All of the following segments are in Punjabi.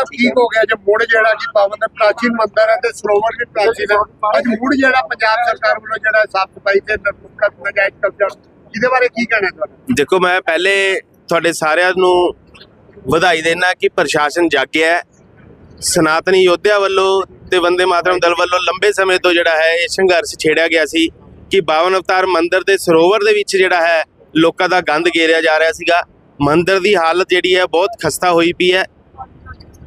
ਸਾਹਿਬ ਕੀ ਹੋ ਗਿਆ, ਜੇ ਮੁੜ ਜਿਹੜਾ ਕਿ ਪਾਵਨ ਦਾ ਪ੍ਰਾਚੀਨ ਮੰਦਿਰ ਹੈ ਤੇ ਸਰੋਵਰ ਵੀ ਪ੍ਰਾਚੀਨ ਹੈ। ਅੱਜ ਮੁੜ ਜਿਹੜਾ ਪੰਜਾਬ ਸਰਕਾਰ ਵੱਲੋਂ ਜਿਹੜਾ ਸਾਫ਼ ਸਫ਼ਾਈ ਤੇ ਨਰਮੁਕਤ ਨਜਾਇਜ਼ ਕਬਜ਼ਾ, ਇਹਦੇ ਬਾਰੇ ਕੀ ਕਹਿਣਾ ਤੁਹਾਡਾ? ਦੇਖੋ, ਮੈਂ ਪਹਿਲੇ ਤੁਹਾਡੇ ਸਾਰਿਆਂ ਨੂੰ ਵਧਾਈ ਦੇਣਾ ਕਿ ਪ੍ਰਸ਼ਾਸਨ ਜਾਗਿਆ ਸਨਾਤਨੀ ਯੋਧਿਆ ਵੱਲੋਂ ਤੇ ਵੰਦੇ ਮਾਤਰਮ ਦਲ ਵੱਲੋਂ ਲੰਬੇ ਸਮੇਂ ਤੋਂ ਜਿਹੜਾ ਹੈ, ਇਹ ਸੰਘਰਸ਼ ਛੇੜਿਆ ਗਿਆ ਸੀ ਕਿ 52 ਅਵਤਾਰ ਮੰਦਿਰ ਦੇ ਸਰੋਵਰ ਦੇ ਵਿੱਚ ਜਿਹੜਾ ਹੈ, ਲੋਕਾਂ ਦਾ ਗੰਦ ਗੇਰਿਆ ਜਾ ਰਿਹਾ ਸੀਗਾ। ਮੰਦਿਰ ਦੀ ਹਾਲਤ ਜਿਹੜੀ ਹੈ, ਬਹੁਤ ਖਸਤਾ ਹੋਈ ਪਈ ਹੈ।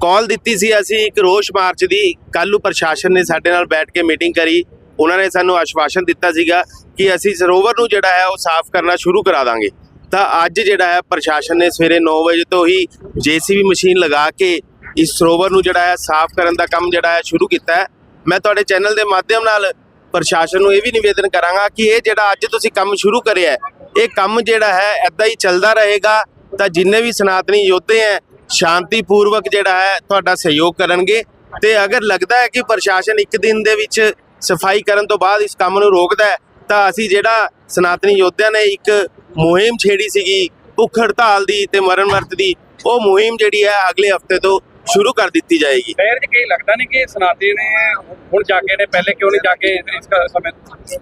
ਕਾਲ ਦਿੱਤੀ ਸੀ ਅਸੀਂ ਇੱਕ ਰੋਸ਼ ਮਾਰਚ ਦੀ। ਕੱਲ੍ਹ ਨੂੰ ਪ੍ਰਸ਼ਾਸਨ ਨੇ ਸਾਡੇ ਨਾਲ ਬੈਠ ਕੇ ਮੀਟਿੰਗ ਕਰੀ। ਉਹਨਾਂ ਨੇ ਸਾਨੂੰ ਆਸ਼ਵਾਸਨ ਦਿੱਤਾ ਸੀਗਾ ਕਿ ਅਸੀਂ ਸਰੋਵਰ ਨੂੰ ਜਿਹੜਾ ਹੈ ਉਹ ਸਾਫ਼ ਕਰਨਾ ਸ਼ੁਰੂ ਕਰਾ ਦਾਂਗੇ। ਤਾਂ ਅੱਜ ਜਿਹੜਾ ਹੈ ਪ੍ਰਸ਼ਾਸਨ ਨੇ ਸਵੇਰੇ 9 ਵਜੇ ਤੋਂ ਹੀ ਜੀਸੀਬੀ ਮਸ਼ੀਨ ਲਗਾ ਕੇ ਇਸ ਸਰੋਵਰ ਨੂੰ ਜਿਹੜਾ ਹੈ ਸਾਫ਼ ਕਰਨ ਦਾ ਕੰਮ ਜਿਹੜਾ ਹੈ ਸ਼ੁਰੂ ਕੀਤਾ ਹੈ। ਮੈਂ ਤੁਹਾਡੇ ਚੈਨਲ ਦੇ ਮਾਧਿਅਮ ਨਾਲ ਪ੍ਰਸ਼ਾਸਨ ਨੂੰ ਇਹ ਵੀ ਨਿਵੇਦਨ ਕਰਾਂਗਾ ਕਿ ਇਹ ਜਿਹੜਾ ਅੱਜ ਤੁਸੀਂ ਕੰਮ ਸ਼ੁਰੂ ਕਰਿਆ ਇਹ ਕੰਮ ਜਿਹੜਾ ਹੈ ਐਦਾਂ ਹੀ ਚੱਲਦਾ ਰਹੇਗਾ। ਤਾਂ ਜਿੰਨੇ ਵੀ ਸਨਾਤਨੀ ਯੋਧੇ ਹੈ ਸ਼ਾਂਤੀਪੂਰਵਕ ਜਿਹੜਾ ਹੈ ਤੁਹਾਡਾ ਸਹਿਯੋਗ ਕਰਨਗੇ। ਤੇ ਅਗਰ ਲੱਗਦਾ ਹੈ ਕਿ ਪ੍ਰਸ਼ਾਸਨ ਇੱਕ ਦਿਨ ਦੇ ਵਿੱਚ ਸਫ਼ਾਈ ਕਰਨ ਤੋਂ ਬਾਅਦ ਇਸ ਕੰਮ ਨੂੰ ਰੋਕਦਾ ਹੈ ਤਾਂ ਅਸੀਂ ਜਿਹੜਾ ਸਨਾਤਨੀ ਯੋਧਿਆਂ ਨੇ ਇੱਕ ਮੁਹਿੰਮ ਛੇੜੀ ਸੀਗੀ ਭੁੱਖ ਹੜਤਾਲ ਦੀ ਤੇ ਮਰਨ ਵਰਤ ਦੀ ਉਹ ਮੁਹਿੰਮ ਜਿਹੜੀ ਹੈ ਅਗਲੇ ਹਫ਼ਤੇ ਤੋਂ ਸ਼ੁਰੂ ਕਰ ਦਿੱਤੀ ਜਾਏਗੀ। ਸ਼ਹਿਰ 'ਚ ਕਈ ਲੱਗਦਾ ਨਹੀਂ ਕਿ ਸਨਾਤੀ ਨੇ ਹੁਣ ਜਾਗੇ ਨੇ ਪਹਿਲੇ ਕਿਉਂ ਨਹੀਂ ਜਾਗੇ ਇਸ ਕ- ਸਮੇਂ?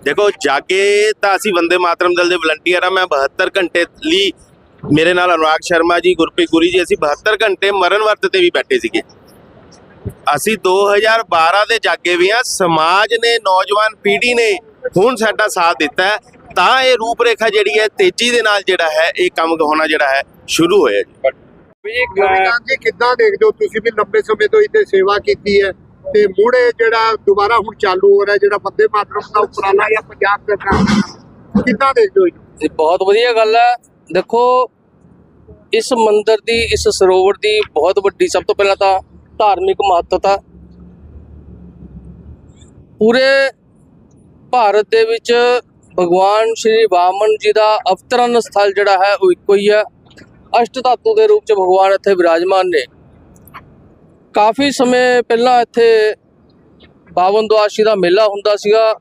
ਦੇਖੋ ਜਾਗੇ ਤਾਂ ਅਸੀਂ ਵੰਦੇ ਮਾਤਰਮ ਦਲ ਦੇ ਵਲੰਟੀਅਰ ਆ ਮੈਂ 72 ਘੰਟੇ ਲਈ ਮੇਰੇ ਨਾਲ ਅਨੁਰਾਗ ਸ਼ਰਮਾ ਜੀ ਗੁਰਪ੍ਰੀਤ ਗੁਰੀ ਜੀ ਅਸੀਂ 72 ਘੰਟੇ ਮਰਨ ਵਰਤ ਤੇ ਵੀ ਬੈਠੇ ਸੀਗੇ। ਅਸੀਂ 2012 ਦੇ ਜਾਗੇ ਵੀ ਆ ਸਮਾਜ ਨੇ ਨੌਜਵਾਨ ਪੀੜ੍ਹੀ ਨੇ ਹੁਣ ਸਾਡਾ ਸਾਥ ਦਿੱਤਾ ਤਾਂ ਇਹ ਰੂਪਰੇਖਾ ਜਿਹੜੀ ਹੈ ਤੇਜ਼ੀ ਦੇ ਨਾਲ ਜਿਹੜਾ ਹੈ ਇਹ ਕੰਮ ਹੋਣਾ ਜਿਹੜਾ ਹੈ ਸ਼ੁਰੂ ਹੋਇਆ ਜੀ। ਵੀ ਰਵੀਕਾਂਤ ਜੀ ਕਿੱਦਾਂ ਦੇਖਦੇ ਹੋ ਤੁਸੀਂ ਵੀ ਲੰਬੇ ਸਮੇਂ ਤੋਂ ਇੱਥੇ ਸੇਵਾ ਕੀਤੀ ਹੈ ਤੇ ਮੁੜ ਜਿਹੜਾ ਦੁਬਾਰਾ ਹੁਣ ਚਾਲੂ ਹੋ ਰਿਹਾ ਜਿਹੜਾ ਬੰਦੇ ਮਾਤਰਮ ਦਾ ਉਪਰਾਲਾ ਜਾਂ ਪੰਜਾਬ ਸਰਕਾਰ ਦਾ ਕਿੱਦਾਂ ਦੇਖਦੇ ਹੋ? ਇਹ ਬਹੁਤ ਵਧੀਆ ਗੱਲ ਹੈ। ਦੇਖੋ ਇਸ ਮੰਦਿਰ ਦੀ, ਇਸ ਸਰੋਵਰ ਦੀ ਬਹੁਤ ਵੱਡੀ, ਸਭ ਤੋਂ ਪਹਿਲਾਂ ਤਾਂ ਧਾਰਮਿਕ ਮਹੱਤਤਾ। ਪੂਰੇ ਭਾਰਤ ਦੇ ਵਿੱਚ ਭਗਵਾਨ ਸ਼੍ਰੀ ਵਾਮਨ ਜੀ ਦਾ ਅਵਤਰਨ ਸਥਲ ਜਿਹੜਾ ਹੈ, ਉਹ ਇੱਕੋ ਹੀ ਹੈ। ਅਸ਼ਟ ਧਾਤੂ ਦੇ ਰੂਪ ਚ ਭਗਵਾਨ ਇੱਥੇ ਵਿਰਾਜਮਾਨ ਨੇ। ਕਾਫੀ ਸਮੇਂ ਪਹਿਲਾਂ ਇੱਥੇ ਬਾਵਨ ਦੁਆਸ਼ੀ ਦਾ ਮੇਲਾ ਹੁੰਦਾ ਸੀਗਾ।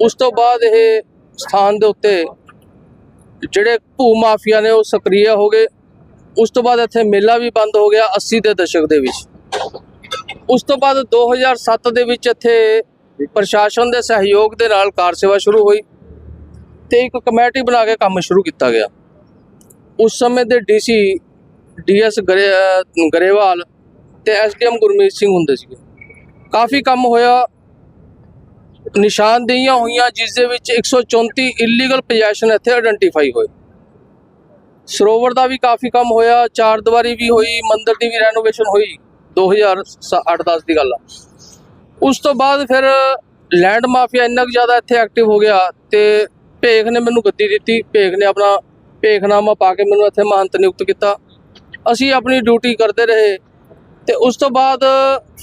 ਉਸ ਤੋਂ ਬਾਅਦ ਇਹ ਸਥਾਨ ਦੇ ਉੱਤੇ ਜਿਹੜੇ ਭੂ ਮਾਫੀਆ ਨੇ, ਉਹ ਸਕਰੀय ਹੋ ਗਏ। ਉਸ ਤੋਂ ਬਾਅਦ ਇੱਥੇ ਮੇਲਾ ਵੀ ਬੰਦ ਹੋ ਗਿਆ 80 ਦੇ ਦਸ਼ਕ ਦੇ ਵਿੱਚ। ਉਸ ਤੋਂ ਬਾਅਦ 2007 ਦੇ ਵਿੱਚ ਇੱਥੇ ਪ੍ਰਸ਼ਾਸਨ ਦੇ ਸਹਿਯੋਗ ਦੇ ਨਾਲ ਕਾਰ ਸੇਵਾ ਸ਼ੁਰੂ ਹੋਈ ਤੇ ਇੱਕ ਕਮੇਟੀ ਬਣਾ ਕੇ ਕੰਮ ਸ਼ੁਰੂ ਕੀਤਾ ਗਿਆ। ਉਸ ਸਮੇਂ ਦੇ ਡੀਸੀ ਡੀਐਸ ਗਰੇਵਾਲ ਤੇ ਐਸਡੀਐਮ ਗੁਰਮੀਤ ਸਿੰਘ ਹੁੰਦੇ ਸੀਗੇ। ਕਾਫੀ ਕੰਮ ਹੋਇਆ। ਨਿਸ਼ਾਨਦੇਹੀਆਂ ਹੋਈਆਂ, ਜਿਸ ਦੇ ਵਿੱਚ 134 ਇਲੀਗਲ ਪੋਜੈਸ਼ਨ ਇੱਥੇ ਆਇਡੈਂਟੀਫਾਈ ਹੋਏ। ਸਰੋਵਰ ਦਾ ਵੀ ਕਾਫੀ ਕੰਮ ਹੋਇਆ, ਚਾਰ ਦੀਵਾਰੀ ਵੀ ਹੋਈ, ਮੰਦਿਰ ਦੀ ਵੀ ਰੈਨੋਵੇਸ਼ਨ ਹੋਈ 2008-10 ਦੀ ਗੱਲ ਆ। ਉਸ ਤੋਂ ਬਾਅਦ ਫਿਰ ਲੈਂਡ ਮਾਫੀਆ ਇੰਨਾ ਕੁ ਜ਼ਿਆਦਾ ਇੱਥੇ ਐਕਟਿਵ ਹੋ ਗਿਆ ਤੇ ਭੇਖ ਨੇ ਮੈਨੂੰ ਗੱਦੀ ਦਿੱਤੀ, ਭੇਖ ਨੇ ਆਪਣਾ ਭੇਖਨਾਮਾ ਪਾ ਕੇ ਮੈਨੂੰ ਇੱਥੇ ਮਹੰਤ ਨਿਯੁਕਤ ਕੀਤਾ। ਅਸੀਂ ਆਪਣੀ ਡਿਊਟੀ ਕਰਦੇ ਰਹੇ ਤੇ ਉਸ ਤੋਂ ਬਾਅਦ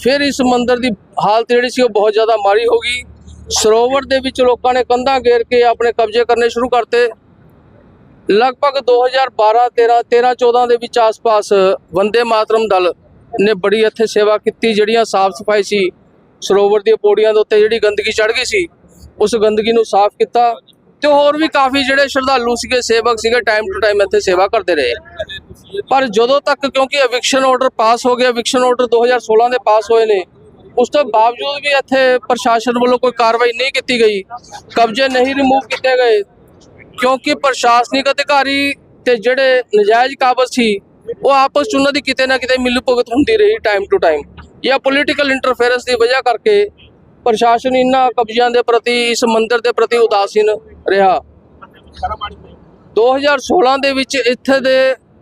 ਫਿਰ ਇਸ ਮੰਦਿਰ ਦੀ ਹਾਲਤ ਜਿਹੜੀ ਸੀ ਉਹ ਬਹੁਤ ਜ਼ਿਆਦਾ ਮਾੜੀ ਹੋ ਗਈ। ਸਰੋਵਰ ਦੇ ਵਿੱਚ ਲੋਕਾਂ ਨੇ ਕੰਧਾਂ ਘੇਰ ਕੇ ਆਪਣੇ ਕਬਜ਼ੇ ਕਰਨੇ ਸ਼ੁਰੂ ਕਰਤੇ। ਲਗਭਗ 2012 13 13 14 ਦੇ ਵਿੱਚ ਆਸ-ਪਾਸ ਵੰਦੇ ਮਾਤਰਮ ਦਲ ਨੇ ਬੜੀ ਇੱਥੇ ਸੇਵਾ ਕੀਤੀ, ਜਿਹੜੀਆਂ ਸਾਫ਼ ਸਫ਼ਾਈ ਸੀ। ਸਰੋਵਰ ਦੀਆਂ ਪੌੜੀਆਂ ਦੇ ਉੱਤੇ ਜਿਹੜੀ ਗੰਦਗੀ ਚੜ ਗਈ ਸੀ, ਉਸ ਗੰਦਗੀ ਨੂੰ ਸਾਫ਼ ਕੀਤਾ ਤੇ ਹੋਰ ਵੀ ਕਾਫੀ ਜਿਹੜੇ ਸ਼ਰਧਾਲੂ ਸੀਗੇ, ਸੇਵਕ ਸੀਗੇ ਟਾਈਮ ਟੂ ਟਾਈਮ ਇੱਥੇ ਸੇਵਾ ਕਰਦੇ ਰਹੇ। ਪਰ ਜਦੋਂ ਤੱਕ ਕਿਉਂਕਿ ਐਵਿਕਸ਼ਨ ਆਰਡਰ ਪਾਸ ਹੋ ਗਿਆ ਐਵਿਕਸ਼ਨ ਆਰਡਰ 2016 ਦੇ ਪਾਸ ਹੋਏ ਨੇ, ਉਸ ਤੋਂ ਬਾਵਜੂਦ ਵੀ ਇੱਥੇ ਪ੍ਰਸ਼ਾਸਨ ਵੱਲੋਂ ਕੋਈ ਕਾਰਵਾਈ ਨਹੀਂ ਕੀਤੀ ਗਈ, ਕਬਜ਼ੇ ਨਹੀਂ ਰਿਮੂਵ ਕੀਤੇ ਗਏ ਕਿਉਂਕਿ ਪ੍ਰਸ਼ਾਸਨਿਕ ਅਧਿਕਾਰੀ ਤੇ ਜਿਹੜੇ ਨਜਾਇਜ਼ ਕਾਬਜ਼ ਸੀ, ਉਹ ਆਪਸ 'ਚ ਉਹਨਾਂ ਦੀ ਕਿਤੇ ਨਾ ਕਿਤੇ ਮਿਲ ਭੁਗਤ ਹੁੰਦੀ ਰਹੀ ਟਾਈਮ ਟੂ ਟਾਈਮ ਜਾਂ ਪੋਲੀਟੀਕਲ ਇੰਟਰਫੇਰੈਂਸ ਦੀ ਵਜ੍ਹਾ ਕਰਕੇ ਪ੍ਰਸ਼ਾਸਨ ਇਹਨਾਂ ਕਬਜ਼ਿਆਂ ਦੇ ਪ੍ਰਤੀ, ਇਸ ਮੰਦਿਰ ਦੇ ਪ੍ਰਤੀ ਉਦਾਸੀਨ ਰਿਹਾ। 2016 ਦੇ ਵਿੱਚ ਇੱਥੇ ਦੇ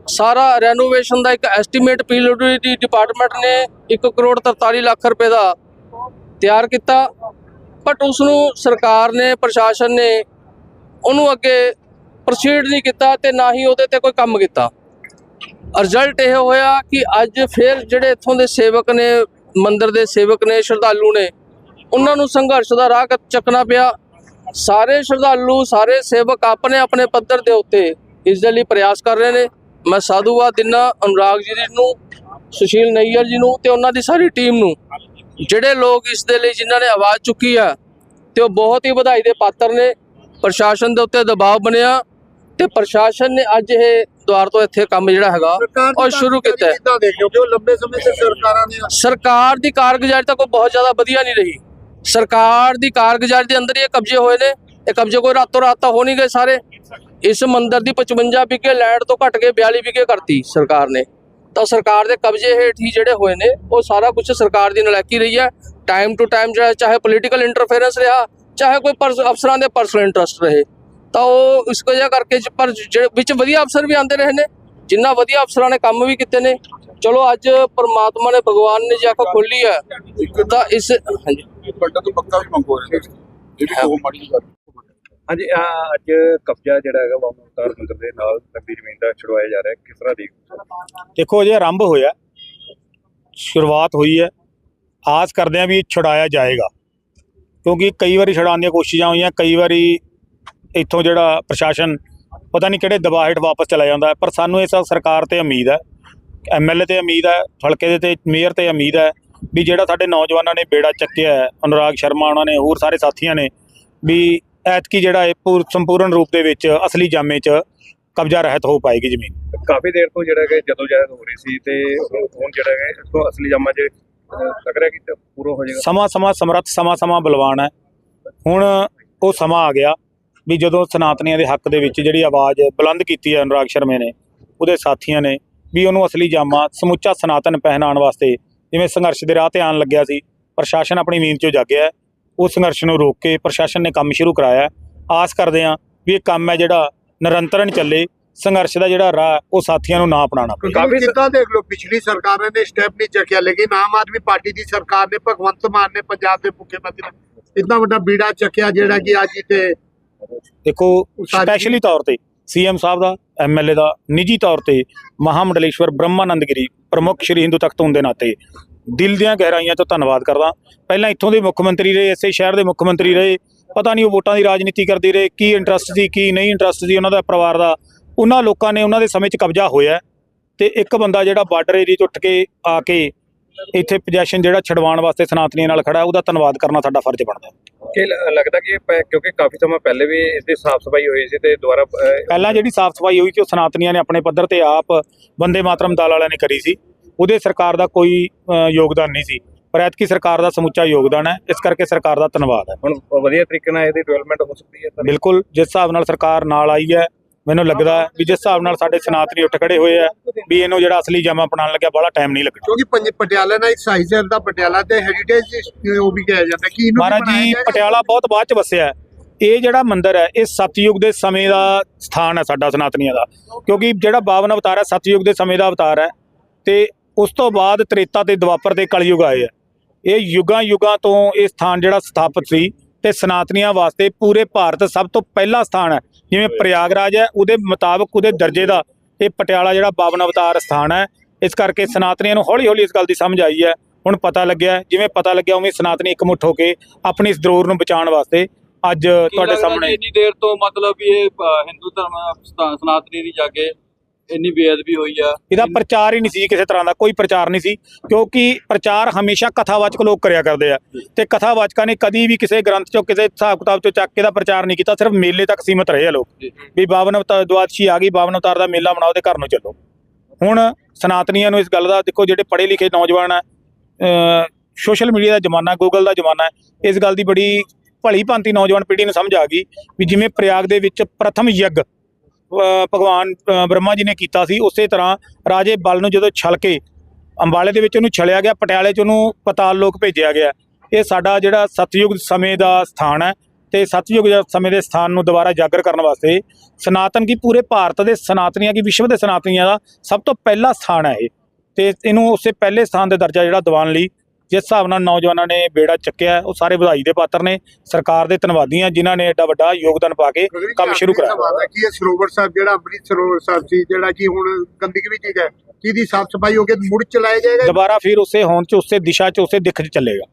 ਸਾਰਾ ਰੈਨੋਵੇਸ਼ਨ ਦਾ ਇੱਕ ਐਸਟੀਮੇਟ ਪੀਡਬਲਿਊਡੀ ਡਿਪਾਰਟਮੈਂਟ ਨੇ 1 ਕਰੋੜ 43 ਲੱਖ ਰੁਪਏ ਦਾ ਤਿਆਰ ਕੀਤਾ ਬਟ ਉਸ ਨੂੰ ਸਰਕਾਰ ਨੇ, ਪ੍ਰਸ਼ਾਸਨ ਨੇ ਉਹਨੂੰ ਅੱਗੇ ਪ੍ਰੋਸੀਡ ਨਹੀਂ ਕੀਤਾ ਤੇ ਨਾ ਹੀ ਉਹਦੇ ਤੇ ਕੋਈ ਕੰਮ ਕੀਤਾ। ਰਿਜ਼ਲਟ ਇਹ ਹੋਇਆ ਕਿ ਅੱਜ ਫਿਰ ਜਿਹੜੇ ਇੱਥੋਂ ਦੇ ਸੇਵਕ ਨੇ, ਮੰਦਿਰ ਦੇ ਸੇਵਕ ਨੇ, ਸ਼ਰਧਾਲੂ ਨੇ, ਉਹਨਾਂ ਨੂੰ ਸੰਘਰਸ਼ ਦਾ ਰਾਹ ਕ- ਚੱਕਣਾ ਪਿਆ। ਸਾਰੇ ਸ਼ਰਧਾਲੂ, ਸਾਰੇ ਸੇਵਕ ਆਪਣੇ ਆਪਣੇ ਪੱਧਰ ਦੇ ਉੱਤੇ ਇਸ ਦੇ ਲਈ ਪ੍ਰਯਾਸ ਕਰ ਰਹੇ ਨੇ। ਮੈਂ ਸਾਧੂਵਾਦ ਦਿਨਾ ਅਨੁਰਾਗ ਜੀ ਨੂੰ, ਸੁਸ਼ੀਲ ਨਈਅਰ ਜੀ ਨੂੰ ਤੇ ਉਹਨਾਂ ਦੀ ਸਾਰੀ ਟੀਮ ਨੂੰ। ਜਿਹੜੇ ਲੋਕ ਇਸ ਦੇ ਲਈ ਜਿਨ੍ਹਾਂ ਨੇ ਆਵਾਜ਼ ਚੁੱਕੀ ਆ, ਤੇ ਉਹ ਬਹੁਤ ਹੀ ਵਧਾਈ ਦੇ ਪਾਤਰ ਨੇ। ਪ੍ਰਸ਼ਾਸਨ ਦੇ ਉੱਤੇ ਦਬਾਅ ਬਣਿਆ ਤੇ ਪ੍ਰਸ਼ਾਸਨ ਨੇ ਅੱਜ ਇਹ ਗੁਰਦੁਆਰ ਤੋਂ ਇੱਥੇ ਕੰਮ ਜਿਹੜਾ ਹੈਗਾ ਉਹ ਸ਼ੁਰੂ ਕੀਤਾ ਹੈ। ਕਿੱਦਾਂ ਦੇਖਦੇ ਹੋ ਕਿ ਉਹ ਲੰਬੇ ਸਮੇਂ ਤੋਂ ਸਰਕਾਰਾਂ ਨੇ ਸਰਕਾਰ ਦੀ ਕਾਰਗੁਜ਼ਾਰੀ ਤਾਂ ਕੋਈ ਬਹੁਤ ਜ਼ਿਆਦਾ ਵਧੀਆ ਨਹੀਂ ਰਹੀ। ਸਰਕਾਰ ਦੀ ਕਾਰਗੁਜ਼ਾਰੀ ਦੇ ਅੰਦਰ ਇਹ ਕਬਜ਼ੇ ਹੋਏ ਨੇ। ਇਹ ਕਬਜ਼ੇ ਕੋਈ ਰਾਤੋਂ ਰਾਤ ਤਾਂ ਹੋ ਨਹੀਂ ਗਏ ਸਾਰੇ। ਇਸ ਮੰਦਿਰ ਦੀ 55 ਵਿਗੇ ਲੈਂਡ ਤੋਂ ਘਟ ਕੇ 42 ਵਿਗੇ ਕਰਤੀ ਸਰਕਾਰ ਨੇ। ਤਾਂ ਸਰਕਾਰ ਦੇ ਕਬਜ਼ੇ ਹੇਠ ਹੀ ਜਿਹੜੇ ਹੋਏ ਨੇ ਉਹ ਸਾਰਾ ਕੁਝ ਸਰਕਾਰ ਦੀ ਨਲਾਇਕੀ ਰਹੀ ਹੈ। ਟਾਈਮ ਟੂ ਟਾਈਮ ਜਿਹੜਾ ਚਾਹੇ ਪੋਲੀਟੀਕਲ ਇੰਟਰਫੇਰੈਂਸ ਰਿਹਾ ਚਾਹੇ ਕੋਈ ਅਫਸਰਾਂ ਦੇ ਪਰਸਨਲ ਇੰਟਰਸਟ ਰਹੇ ਤਾਂ ਉਹ ਇਸ ਵਜ੍ਹਾ ਕਰਕੇ ਜ- ਪਰ ਵਿੱਚ ਵਧੀਆ ਅਫਸਰ ਵੀ ਆਉਂਦੇ ਰਹੇ ਨੇ ਜਿੰਨਾ ਵਧੀਆ ਅਫਸਰਾਂ ਨੇ ਕੰਮ ਵੀ ਕੀਤੇ ਨੇ। ਚਲੋ ਅੱਜ ਪਰਮਾਤਮਾ ਨੇ ਭਗਵਾਨ ਨੇ ਜੇ ਅੱਖ ਖੋਲੀ ਹੈ ਤਾਂ ਇਸ ਹਾਂਜੀ। ਵੱਡਾ ਤੋਂ ਪੱਕਾ ਵੀ ਮੰਗੋ ਰਹੇ ਇਹ ਵੀ ਬਹੁਤ ਮਾੜੀ ਗੱਲ। ਹਾਂਜੀ ਆਹ ਅੱਜ ਕਬਜ਼ਾ ਜਿਹੜਾ ਹੈਗਾ ਬਾਬਾ ਅਵਤਾਰ ਮੰਦਰ ਦੇ ਨਾਲ ਲੱਗਦੀ ਜ਼ਮੀਨ ਦਾ ਛੁਡਵਾਇਆ ਜਾ ਰਿਹਾ ਹੈ ਕਿਸ ਤਰ੍ਹਾਂ ਦੇਖ ਦੇਖੋ ਅਜੇ ਆਰੰਭ ਹੋਇਆ ਸ਼ੁਰੂਆਤ ਹੋਈ ਹੈ। ਆਸ ਕਰਦੇ ਹਾਂ ਵੀ ਛੁਡਾਇਆ ਜਾਏਗਾ। ਕਿਉਂਕਿ ਕਈ ਵਾਰੀ ਛਡਾਉਣ ਦੀਆਂ ਕੋਸ਼ਿਸ਼ਾਂ ਹੋਈਆਂ, ਕਈ ਵਾਰੀ ਇੱਥੋਂ ਜਿਹੜਾ ਪ੍ਰਸ਼ਾਸਨ ਪਤਾ ਨਹੀਂ ਕਿਹੜੇ ਦਬਾਅ ਹੇਠ ਵਾਪਸ ਚਲਾ ਜਾਂਦਾ ਪਰ ਸਾਨੂੰ ਇਸ ਸਰਕਾਰ ਤੇ ਉਮੀਦ ਹੈ ਐਮਐਲਏ ਤੇ ਉਮੀਦ ਹੈ ਹਲਕੇ ਦੇ ਤੇ ਮੇਅਰ ਤੇ ਉਮੀਦ ਹੈ ਵੀ ਜਿਹੜਾ ਸਾਡੇ ਨੌਜਵਾਨਾਂ ਨੇ ਬੇੜਾ ਚੱਕਿਆ ਹੈ, ਅਨੁਰਾਗ ਸ਼ਰਮਾ ਉਹਨਾਂ ਨੇ, ਹੋਰ ਸਾਰੇ ਸਾਥੀਆਂ ਨੇ ਵੀ ਐਤਕੀ ਜਿਹੜਾ ਇਹ ਪੂਰ, ਸੰਪੂਰਨ ਰੂਪ ਦੇ ਵਿੱਚ ਅਸਲੀ ਜਾਮੇ 'ਚ ਕਬਜ਼ਾ ਰਹਿਤ ਹੋ ਪਾਏਗੀ ਜ਼ਮੀਨ। ਕਾਫੀ ਦੇਰ ਤੋਂ ਜਿਹੜਾ ਹੈ ਜਦੋਂ ਜਹਿਦ ਹੋ ਰਹੀ ਸੀ ਤੇ ਹੁਣ ਜਿਹੜਾ ਹੈ ਇਸ ਤੋਂ ਅਸਲੀ ਜਾਮਾ 'ਚ ਲੱਗ ਰਿਹਾ ਕਿ ਪੂਰਾ ਹੋ ਜਾਏਗਾ? ਸਮਾਂ ਸਮਾਂ, ਸਮਰੱਥ, ਸਮਾਂ ਸਮਾਂ ਬਲਵਾਨ ਹੈ। ਹੁਣ ਉਹ ਸਮਾਂ ਆ ਗਿਆ ਵੀ ਜਦੋਂ ਸਨਾਤਨੀਆਂ ਦੇ ਹੱਕ ਦੇ ਵਿੱਚ ਜਿਹੜੀ ਆਵਾਜ਼ ਬੁਲੰਦ ਕੀਤੀ ਹੈ ਅਨੁਰਾਗ ਸ਼ਰਮੇ ਨੇ, ਉਹਦੇ ਸਾਥੀਆਂ ਨੇ ਵੀ ਉਹਨੂੰ ਅਸਲੀ ਜਾਮਾ ਸਮੁੱਚਾ ਸਨਾਤਨ ਪਹਿਨਾਉਣ ਵਾਸਤੇ ਜਿਵੇਂ ਸੰਘਰਸ਼ ਦੇ ਰਾਹ ਤੇ ਆਉਣ ਲੱਗਿਆ ਸੀ, ਪ੍ਰਸ਼ਾਸਨ ਆਪਣੀ ਨੀਂਦ ਚੋਂ ਜਾਗਿਆ ਉਹ ਸੰਘਰਸ਼ ਨੂੰ ਰੋਕ ਕੇ ਪ੍ਰਸ਼ਾਸਨ ਨੇ ਕੰਮ ਸ਼ੁਰੂ ਕਰਾਇਆ ਆਸ ਕਰਦੇ ਹਾਂ ਵੀ ਇਹ ਕੰਮ ਹੈ ਜਿਹੜਾ ਨਿਰੰਤਰਨ ਚੱਲੇ ਸੰਘਰਸ਼ ਦਾ ਜਿਹੜਾ ਰਾਹ ਉਹ ਸਾਥੀਆਂ ਨੂੰ ਨਾ ਅਪਣਾਉਣਾ ਪਵੇ। ਕਾਫੀ ਕਿੱਦਾਂ ਦੇਖ ਲਓ ਪਿਛਲੀ ਸਰਕਾਰਾਂ ਨੇ ਸਟੈਪ ਨਹੀਂ ਚੱਕਿਆ ਲੇਕਿਨ ਆਮ ਆਦਮੀ ਪਾਰਟੀ ਦੀ ਸਰਕਾਰ ਨੇ ਭਗਵੰਤ ਮਾਨ ਨੇ ਪੰਜਾਬ ਦੇ ਮੁੱਖ ਮੰਤਰੀ ਨੇ ਇੰਨਾ ਵੱਡਾ ਬੀੜਾ ਚੱਕਿਆ ਜਿਹੜਾ ਕਿ ਅੱਜ ਤੇ ਦੇਖੋ ਸਪੈਸ਼ਲੀ ਤੌਰ ਤੇ ਸੀਐਮ ਸਾਹਿਬ ਦਾ ਐਮਐਲਏ ਦਾ ਨਿੱਜੀ ਤੌਰ ਤੇ ਮਹਾਮੰਡਲੇਸ਼ਵਰ ਬ੍ਰਹਮਾਨੰਦਗਿਰੀ ਪ੍ਰਮੁੱਖ ਸ਼੍ਰੀ ਹਿੰਦੂ ਤਖਤ ਹੋਣ ਦੇ ਨਾਤੇ ਦਿਲ ਦੀਆਂ ਗਹਿਰਾਈਆਂ ਤੋਂ ਧੰਨਵਾਦ ਕਰਦਾ। ਪਹਿਲਾਂ ਇੱਥੋਂ ਦੇ ਮੁੱਖ ਮੰਤਰੀ ਰਹੇ ਇਸੇ ਸ਼ਹਿਰ ਦੇ ਮੁੱਖ ਮੰਤਰੀ ਰਹੇ। ਪਤਾ ਨਹੀਂ ਉਹ ਵੋਟਾਂ ਦੀ ਰਾਜਨੀਤੀ ਕਰਦੇ ਰਹੇ ਕੀ ਇੰਟਰਸਟ ਸੀ ਕੀ ਨਹੀਂ ਇੰਟਰਸਟ ਸੀ ਉਹਨਾਂ ਦਾ ਪਰਿਵਾਰ ਦਾ। ਉਹਨਾਂ ਲੋਕਾਂ ਨੇ ਉਹਨਾਂ ਦੇ ਸਮੇਂ 'ਚ ਕਬਜ਼ਾ ਹੋਇਆ ਤੇ ਇੱਕ ਬੰਦਾ ਜਿਹੜਾ ਬਾਰਡਰ ਏਰੀਆ ਤੋਂ ਉੱਠ ਕੇ ਆ ਕੇ ਇੱਥੇ ਪੋਜੈਸ਼ਨ ਜਿਹੜਾ ਛਡਵਾਉਣ ਵਾਸਤੇ ਸਨਾਤਨੀਆਂ ਨਾਲ ਖੜਾ ਉਹਦਾ ਧੰਨਵਾਦ ਕਰਨਾ ਸਾਡਾ ਫਰਜ਼ ਬਣਦਾ ਕਿ ਲੱਗਦਾ ਕਿ ਕਿਉਂਕਿ ਕਾਫੀ ਸਮਾਂ ਪਹਿਲੇ ਵੀ ਇਸ ਦੀ ਸਾਫ਼ ਸਫ਼ਾਈ ਹੋਈ ਸੀ ਤੇ ਦੁਬਾਰਾ ਪਹਿਲਾਂ ਜਿਹੜੀ ਸਾਫ਼ ਸਫ਼ਾਈ ਹੋਈ ਸੀ ਉਹ ਸਨਾਤਨੀਆਂ ਨੇ ਆਪਣੇ ਪੱਧਰ ਤੇ ਆਪ ਬੰਦੇ ਮਾਤਰਮ ਦਲ ਵਾਲਿਆਂ ਨੇ ਕਰੀ ਸੀ। ਉਹਦੇ ਸਰਕਾਰ ਦਾ ਕੋਈ ਯੋਗਦਾਨ ਨਹੀਂ ਸੀ। ਪਰ ਐਤਕੀ ਸਰਕਾਰ ਦਾ ਸਮੁੱਚਾ ਯੋਗਦਾਨ ਹੈ ਇਸ ਕਰਕੇ ਸਰਕਾਰ ਦਾ ਧੰਨਵਾਦ ਹੈ। ਹੁਣ ਵਧੀਆ ਤਰੀਕੇ ਨਾਲ ਇਹਦੀ ਡਿਵੈਲਪਮੈਂਟ ਹੋ ਸਕਦੀ ਹੈ ਬਿਲਕੁਲ ਜਿਸ ਹਿਸਾਬ ਨਾਲ ਸਰਕਾਰ ਨਾਲ ਆਈ ਹੈ ਮੈਨੂੰ ਲੱਗਦਾ ਵੀ ਜਿਸ ਹਿਸਾਬ ਨਾਲ ਸਾਡੇ ਸਨਾਤਨੀ ਉੱਠ ਖੜੇ ਹੋਏ ਆ ਵੀ ਇਹਨੂੰ ਜਿਹੜਾ ਅਸਲੀ ਜਮਾ ਅਪਣਾਉਣ ਲੱਗਿਆ ਬੜਾ ਟਾਈਮ ਨਹੀਂ ਲੱਗਣਾ ਕਿਉਂਕਿ ਪੰਜ ਪਟਿਆਲਾ ਨਾਲ ਇੱਕ ਸਾਈਜ਼ਰ ਦਾ ਪਟਿਆਲਾ ਤੇ ਹੈਰੀਟੇਜ ਉਹ ਵੀ ਕਿਹਾ ਜਾਂਦਾ ਕਿ ਇਹਨੂੰ ਮਹਾਰਾਜ ਜੀ। ਪਟਿਆਲਾ ਬਹੁਤ ਬਾਅਦ ਚ ਵਸਿਆ। ਇਹ ਜਿਹੜਾ ਮੰਦਿਰ ਹੈ ਇਹ ਸਤਯੁਗ ਦੇ ਸਮੇਂ ਦਾ ਸਥਾਨ ਹੈ ਸਾਡਾ ਸਨਾਤਨੀਆਂ ਦਾ ਕਿਉਂਕਿ ਜਿਹੜਾ 52 ਅਵਤਾਰ ਹੈ ਸਤਯੁਗ ਦੇ ਸਮੇਂ ਦਾ ਅਵਤਾਰ ਹੈ ਤੇ ਉਸ ਤੋਂ ਬਾਅਦ ਤ੍ਰੇਤਾ ਤੇ ਦੁਆਪਰ ਤੇ ਕਲਯੁਗ ਆਏ ਆ ਇਹ ਯੁਗਾਂ ਯੁਗਾਂ ਤੋਂ ਇਹ ਸਥਾਨ ਜਿਹੜਾ ਸਥਾਪਿਤ ਸੀ ਤੇ ਸਨਾਤਨੀਆਂ ਵਾਸਤੇ ਪੂਰੇ ਭਾਰਤ ਸਭ ਤੋਂ ਪਹਿਲਾ ਸਥਾਨ ਹੈ। ਜਿਵੇਂ ਪ੍ਰਯਾਗਰਾਜ ਹੈ ਉਹਦੇ ਮੁਤਾਬਕ ਉਹਦੇ ਦਰਜੇ ਦਾ ਇਹ ਪਟਿਆਲਾ ਜਿਹੜਾ 52 ਅਵਤਾਰ ਸਥਾਨ ਹੈ। ਇਸ ਕਰਕੇ ਸਨਾਤਨੀਆਂ ਨੂੰ ਹੌਲੀ ਹੌਲੀ ਇਸ ਗੱਲ ਦੀ ਸਮਝ ਆਈ ਹੈ। ਹੁਣ ਪਤਾ ਲੱਗਿਆ ਜਿਵੇਂ ਪਤਾ ਲੱਗਿਆ ਉਵੇਂ ਸਨਾਤਨੀ ਇਕਮੁੱਠ ਹੋ ਕੇ ਆਪਣੀ ਇਸ ਦਰੋਰ ਨੂੰ ਬਚਾਉਣ ਵਾਸਤੇ ਅੱਜ ਤੁਹਾਡੇ ਸਾਹਮਣੇ ਇੰਨੀ ਦੇਰ ਤੋਂ ਮਤਲਬ ਇਹ ਹਿੰਦੂ ਧਰਮ ਸਨਾਤਨੀ ਦੀ ਜਾ ਕੇ ਇੰਨੀ ਬੇਅਦਬੀ ਹੋਈ ਆ। ਇਹਦਾ ਪ੍ਰਚਾਰ ਹੀ ਨਹੀਂ ਸੀ ਕਿਸੇ ਤਰ੍ਹਾਂ ਦਾ ਕੋਈ ਪ੍ਰਚਾਰ ਨਹੀਂ ਸੀ ਕਿਉਂਕਿ ਪ੍ਰਚਾਰ ਹਮੇਸ਼ਾ ਕਥਾਵਾਚਕ ਲੋਕ ਕਰਿਆ ਕਰਦੇ ਆ। ਤੇ ਕਥਾਵਾਚਕਾਂ ਨੇ ਕਦੀ ਵੀ ਕਿਸੇ ਗ੍ਰੰਥ ਚੋਂ ਕਿਸੇ ਹਿਸਾਬ ਕਿਤਾਬ ਚੋਂ ਚੱਕ ਕੇ ਦਾ ਪ੍ਰਚਾਰ ਨਹੀਂ ਕੀਤਾ ਸਿਰਫ ਮੇਲੇ ਤੱਕ ਸੀਮਤ ਰਹੇ ਆ ਲੋਕ। ਵੀ ਬਾਵਨ ਅਵਤਾਰ ਦੁਆਦਸ਼ੀ ਆ ਗਈ ਬਾਵਨ ਅਵਤਾਰ ਦਾ ਮੇਲਾ ਮਨਾਓ ਤੇ ਘਰ ਨੂੰ ਚੱਲੋ। ਹੁਣ ਸਨਾਤਨੀਆਂ ਨੂੰ ਇਸ ਗੱਲ ਦਾ ਦੇਖੋ ਜਿਹੜੇ ਪੜ੍ਹੇ ਲਿਖੇ ਨੌਜਵਾਨ ਆ ਸੋਸ਼ਲ ਮੀਡੀਆ ਦਾ ਜ਼ਮਾਨਾ ਗੂਗਲ ਦਾ ਜ਼ਮਾਨਾ ਹੈ ਇਸ ਗੱਲ ਦੀ ਬੜੀ ਭਲੀ ਭਾਂਤੀ ਨੌਜਵਾਨ ਪੀੜ੍ਹੀ ਨੂੰ ਸਮਝ ਆ ਗਈ ਵੀ ਜਿਵੇਂ ਪ੍ਰਯਾਗ ਦੇ ਵਿੱਚ ਪ੍ਰਥਮ ਯੱਗ ਭਗਵਾਨ ਬ੍ਰਹਮਾ ਜੀ ਨੇ ਕੀਤਾ ਸੀ। ਉਸੇ ਤਰ੍ਹਾਂ ਰਾਜੇ ਬਲ ਨੂੰ ਜਦੋਂ ਛਲ ਕੇ ਅੰਬਾਲੇ ਦੇ ਵਿੱਚ ਉਹਨੂੰ ਛਲਿਆ ਗਿਆ, ਪਟਿਆਲੇ 'ਚ ਉਹਨੂੰ ਪਤਾਲ ਲੋਕ ਭੇਜਿਆ ਗਿਆ। ਇਹ ਸਾਡਾ ਜਿਹੜਾ ਸਤਯੁਗ ਸਮੇਂ ਦਾ ਸਥਾਨ ਹੈ ਤੇ ਸਤਯੁਗ ਸਮੇਂ ਦੇ ਸਥਾਨ ਨੂੰ ਦੁਬਾਰਾ ਜਾਗਰ ਕਰਨ ਵਾਸਤੇ ਸਨਾਤਨ ਕੀ ਪੂਰੇ ਭਾਰਤ ਦੇ ਸਨਾਤਨੀਆਂ ਕੀ ਵਿਸ਼ਵ ਦੇ ਸਨਾਤਨੀਆਂ ਦਾ ਸਭ ਤੋਂ ਪਹਿਲਾ ਸਥਾਨ ਹੈ ਇਹ। ਤੇ ਇਹਨੂੰ ਉਸੇ ਪਹਿਲੇ ਸਥਾਨ ਦੇ ਦਰਜਾ ਜਿਹੜਾ ਦਿਵਾਉਣ ਲਈ ਜਿਸ ਹਿਸਾਬ ਨਾਲ ਨੌਜਵਾਨਾਂ ਨੇ ਬੇੜਾ ਚੱਕਿਆ ਉਹ ਸਾਰੇ ਵਧਾਈ ਦੇ ਪਾਤਰ ਨੇ ਸਰਕਾਰ ਦੇ ਧੰਨਵਾਦੀ ਹਾਂ ਜਿਨ੍ਹਾਂ ਨੇ ਐਡਾ ਵੱਡਾ ਯੋਗਦਾਨ ਪਾ ਕੇ ਕੰਮ ਸ਼ੁਰੂ ਕਰਾਇਆ। ਕਿ ਇਹ ਸਰੋਵਰ ਸਾਹਿਬ ਜਿਹੜਾ ਅੰਮ੍ਰਿਤ ਸਰੋਵਰ ਸਾਹਿਬ ਸੀ ਜਿਹੜਾ ਕਿ ਹੁਣ ਗੰਦਗੀ ਵਿੱਚ ਹੈ ਕਿਹਦੀ ਸਾਫ਼ ਸਫ਼ਾਈ ਹੋ ਕੇ ਮੁੜ ਚਲਾਇਆ ਜਾਏਗਾ? ਦੁਬਾਰਾ ਫਿਰ ਉਸੇ ਹੋਂਦ ਚ ਉਸੇ ਦਿਸ਼ਾ ਚ ਉਸੇ ਦਿੱਖ ਚ ਚੱਲੇਗਾ।